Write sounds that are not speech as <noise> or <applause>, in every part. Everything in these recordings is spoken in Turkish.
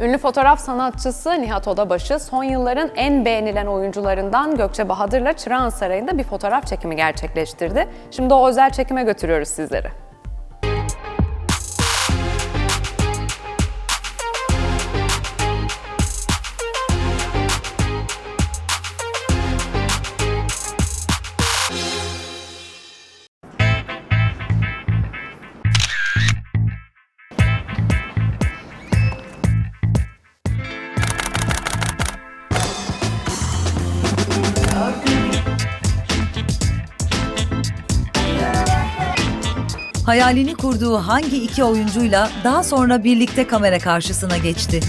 Ünlü fotoğraf sanatçısı Nihat Odabaşı son yılların en beğenilen oyuncularından Gökçe Bahadır'la Çırağan Sarayı'nda bir fotoğraf çekimi gerçekleştirdi. Şimdi o özel çekime götürüyoruz sizleri. Hayalini kurduğu hangi iki oyuncuyla daha sonra birlikte kamera karşısına geçti?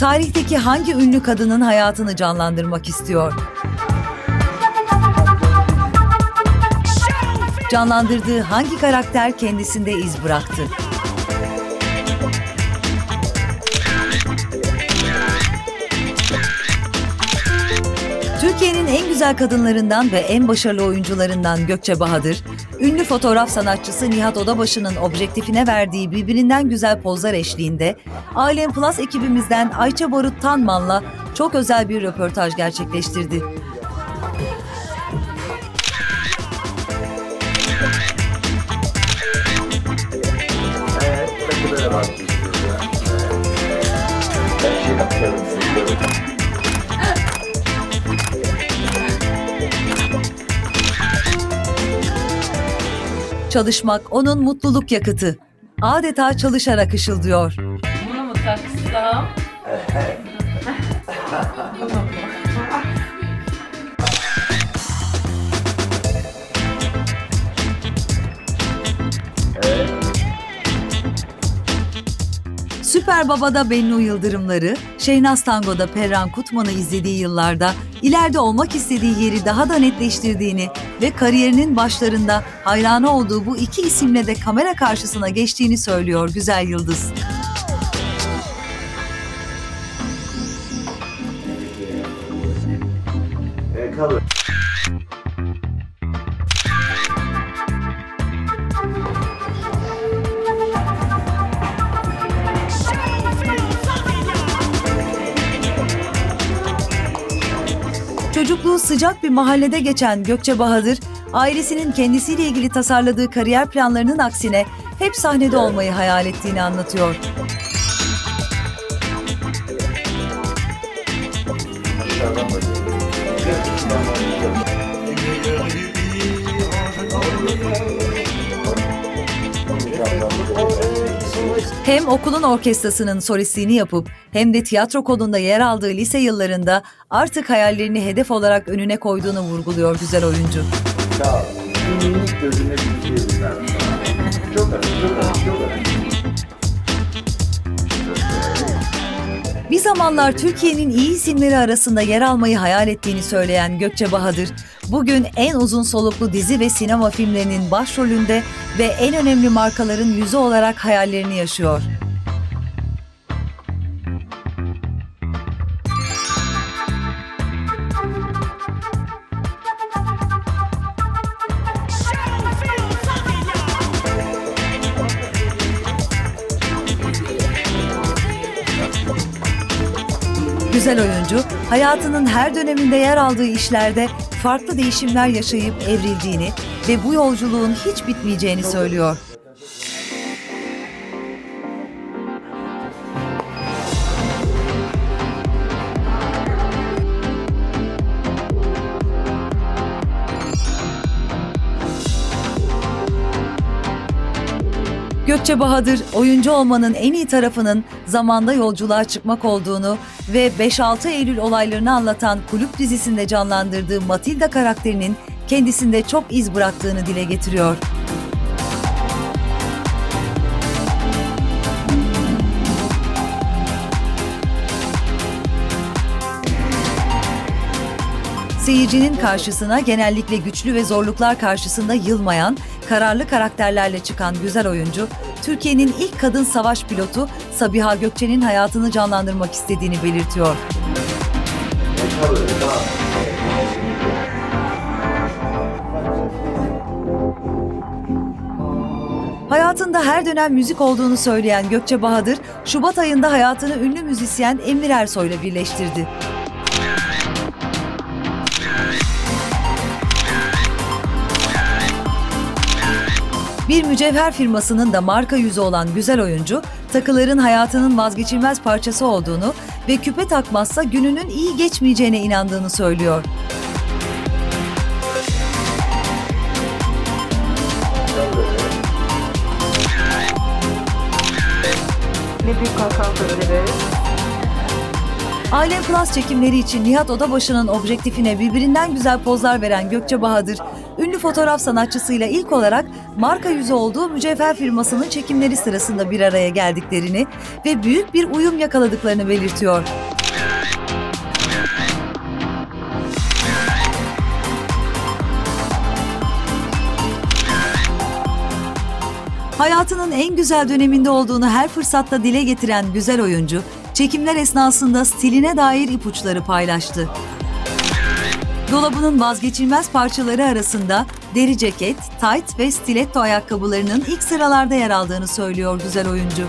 Tarihteki hangi ünlü kadının hayatını canlandırmak istiyor? Canlandırdığı hangi karakter kendisinde iz bıraktı? Türkiye'nin en güzel kadınlarından ve en başarılı oyuncularından Gökçe Bahadır, ünlü fotoğraf sanatçısı Nihat Odabaşı'nın objektifine verdiği birbirinden güzel pozlar eşliğinde Alem Plus ekibimizden Ayça Barut Tanman'la çok özel bir röportaj gerçekleştirdi. Çalışmak onun mutluluk yakıtı. Adeta çalışarak ışıldıyor. Bunu mu taksam? Evet. <laughs> Süper Baba'da Bennu Yıldırımları, Şeynaz Tango'da Perran Kutman'ı izlediği yıllarda ileride olmak istediği yeri daha da netleştirdiğini ve kariyerinin başlarında hayranı olduğu bu iki isimle de kamera karşısına geçtiğini söylüyor Güzel Yıldız. Ee, Çocukluğu sıcak bir mahallede geçen Gökçe Bahadır, ailesinin kendisiyle ilgili tasarladığı kariyer planlarının aksine hep sahnede olmayı hayal ettiğini anlatıyor. Dışarıdan bakıyorum. Hem okulun orkestrasının solistliğini yapıp hem de tiyatro kolunda yer aldığı lise yıllarında artık hayallerini hedef olarak önüne koyduğunu vurguluyor güzel oyuncu. Bir. Bir zamanlar Türkiye'nin iyi isimleri arasında yer almayı hayal ettiğini söyleyen Gökçe Bahadır, bugün en uzun soluklu dizi ve sinema filmlerinin başrolünde ve en önemli markaların yüzü olarak hayallerini yaşıyor. Güzel oyuncu, hayatının her döneminde yer aldığı işlerde farklı değişimler yaşayıp evrildiğini ve bu yolculuğun hiç bitmeyeceğini söylüyor. Gökçe Bahadır, oyuncu olmanın en iyi tarafının zamanda yolculuğa çıkmak olduğunu ve 5-6 Eylül olaylarını anlatan kulüp dizisinde canlandırdığı Matilda karakterinin kendisinde çok iz bıraktığını dile getiriyor. Seyircinin karşısına genellikle güçlü ve zorluklar karşısında yılmayan, kararlı karakterlerle çıkan güzel oyuncu, Türkiye'nin ilk kadın savaş pilotu Sabiha Gökçe'nin hayatını canlandırmak istediğini belirtiyor. Hayatında her dönem müzik olduğunu söyleyen Gökçe Bahadır, Şubat ayında hayatını ünlü müzisyen Emir Ersoy'la birleştirdi. Bir mücevher firmasının da marka yüzü olan güzel oyuncu, takıların hayatının vazgeçilmez parçası olduğunu ve küpe takmazsa gününün iyi geçmeyeceğine inandığını söylüyor. Alem Plus çekimleri için Nihat Odabaşı'nın objektifine birbirinden güzel pozlar veren Gökçe Bahadır, ünlü fotoğraf sanatçısıyla ilk olarak marka yüzü olduğu mücevher firmasının çekimleri sırasında bir araya geldiklerini ve büyük bir uyum yakaladıklarını belirtiyor. Hayatının en güzel döneminde olduğunu her fırsatta dile getiren güzel oyuncu, çekimler esnasında stiline dair ipuçları paylaştı. Dolabının vazgeçilmez parçaları arasında deri ceket, tight ve stiletto ayakkabılarının ilk sıralarda yer aldığını söylüyor güzel oyuncu.